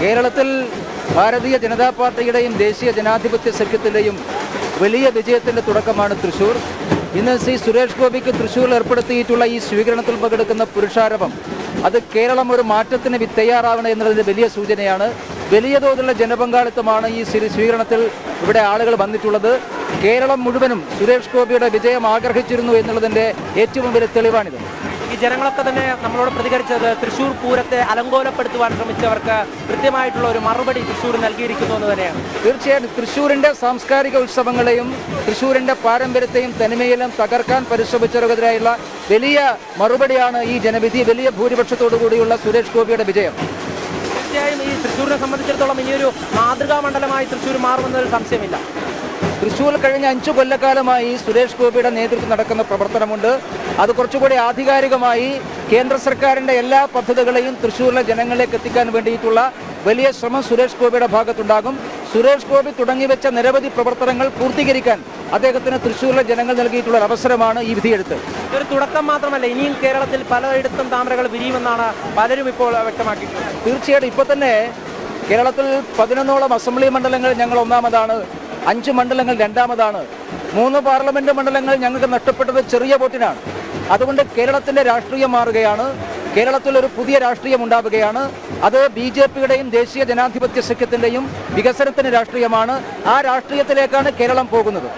കേരളത്തിൽ ഭാരതീയ ജനതാ പാർട്ടിയുടെയും ദേശീയ ജനാധിപത്യ സഖ്യത്തിന്റെയും വലിയ വിജയത്തിന്റെ തുടക്കമാണ് തൃശൂർ ഇന്ന് ശ്രീ സുരേഷ് ഗോപിക്ക് തൃശ്ശൂരിൽ ഏർപ്പെടുത്തിയിട്ടുള്ള ഈ സ്വീകരണത്തിൽ പങ്കെടുക്കുന്ന പുരുഷാരവം അത് കേരളം ഒരു മാറ്റത്തിന് തയ്യാറാവണം എന്നുള്ളതിന്റെ വലിയ സൂചനയാണ്. വലിയ തോതിലുള്ള ജനപങ്കാളിത്തമാണ് ഈ സ്വീ- സ്വീകരണത്തിൽ ഇവിടെ ആളുകൾ വന്നിട്ടുള്ളത്. കേരളം മുഴുവനും സുരേഷ് ഗോപിയുടെ വിജയം ആഗ്രഹിച്ചിരുന്നു എന്നുള്ളതിന്റെ ഏറ്റവും വലിയ തെളിവാണിത്. ഈ ജനങ്ങളൊക്കെ തന്നെ നമ്മളോട് പ്രതികരിച്ചത് തൃശ്ശൂർ പൂരത്തെ അലങ്കോലപ്പെടുത്തുവാൻ ശ്രമിച്ചവർക്ക് കൃത്യമായിട്ടുള്ള ഒരു മറുപടി തൃശ്ശൂർ നൽകിയിരിക്കുന്നു എന്ന് തന്നെയാണ്. തീർച്ചയായിട്ടും. തൃശ്ശൂരിന്റെ സാംസ്കാരിക ഉത്സവങ്ങളെയും തൃശ്ശൂരിന്റെ പാരമ്പര്യത്തെയും തനിമയിലും തകർക്കാൻ പരിശ്രമിച്ചവർക്കെതിരായുള്ള വലിയ മറുപടിയാണ് ഈ ജനവിധി വലിയ ഭൂരിപക്ഷത്തോടു കൂടിയുള്ള സുരേഷ് ഗോപിയുടെ വിജയം. തീർച്ചയായും ഈ തൃശ്ശൂരിനെ സംബന്ധിച്ചിടത്തോളം ഇനിയൊരു മാതൃകാ മണ്ഡലമായി തൃശ്ശൂർ മാറുമെന്നൊരു സംശയമില്ല. തൃശ്ശൂർ കഴിഞ്ഞ അഞ്ചു കൊല്ലക്കാലമായി സുരേഷ് ഗോപിയുടെ നേതൃത്വം നടക്കുന്ന പ്രവർത്തനമുണ്ട്. അത് കുറച്ചുകൂടി ആധികാരികമായി കേന്ദ്ര സർക്കാരിന്റെ എല്ലാ പദ്ധതികളെയും തൃശ്ശൂരിലെ ജനങ്ങളിലേക്ക് എത്തിക്കാൻ വേണ്ടിയിട്ടുള്ള വലിയ ശ്രമം സുരേഷ് ഗോപിയുടെ ഭാഗത്തുണ്ടാകും. സുരേഷ് ഗോപി തുടങ്ങിവെച്ച നിരവധി പ്രവർത്തനങ്ങൾ പൂർത്തീകരിക്കാൻ അദ്ദേഹത്തിന് തൃശ്ശൂരിലെ ജനങ്ങൾ നൽകിയിട്ടുള്ള അവസരമാണ് ഈ വിധിയെടുത്ത് ഇതൊരു തുടക്കം മാത്രമല്ല ഇനിയും കേരളത്തിൽ പലയിടത്തും താമരകൾ വിരിയുമെന്നാണ് പലരും ഇപ്പോൾ വ്യക്തമാക്കിയിട്ടുള്ളത്. തീർച്ചയായിട്ടും ഇപ്പോൾ തന്നെ കേരളത്തിൽ പതിനൊന്നോളം അസംബ്ലി മണ്ഡലങ്ങൾ ഞങ്ങൾ ഒന്നാമതാണ്. അഞ്ച് മണ്ഡലങ്ങൾ രണ്ടാമതാണ്. മൂന്ന് പാർലമെന്റ് മണ്ഡലങ്ങൾ ഞങ്ങൾക്ക് നഷ്ടപ്പെട്ടത് ചെറിയ വോട്ടിനാണ്. അതുകൊണ്ട് കേരളത്തിന്റെ രാഷ്ട്രീയം മാറുകയാണ്. കേരളത്തിൽ ഒരു പുതിയ രാഷ്ട്രീയം ഉണ്ടാവുകയാണ്. അത് ബി ജെ പിയുടെയും ദേശീയ ജനാധിപത്യ സഖ്യത്തിന്റെയും വികസനത്തിന് രാഷ്ട്രീയമാണ്. ആ രാഷ്ട്രീയത്തിലേക്കാണ് കേരളം പോകുന്നത്.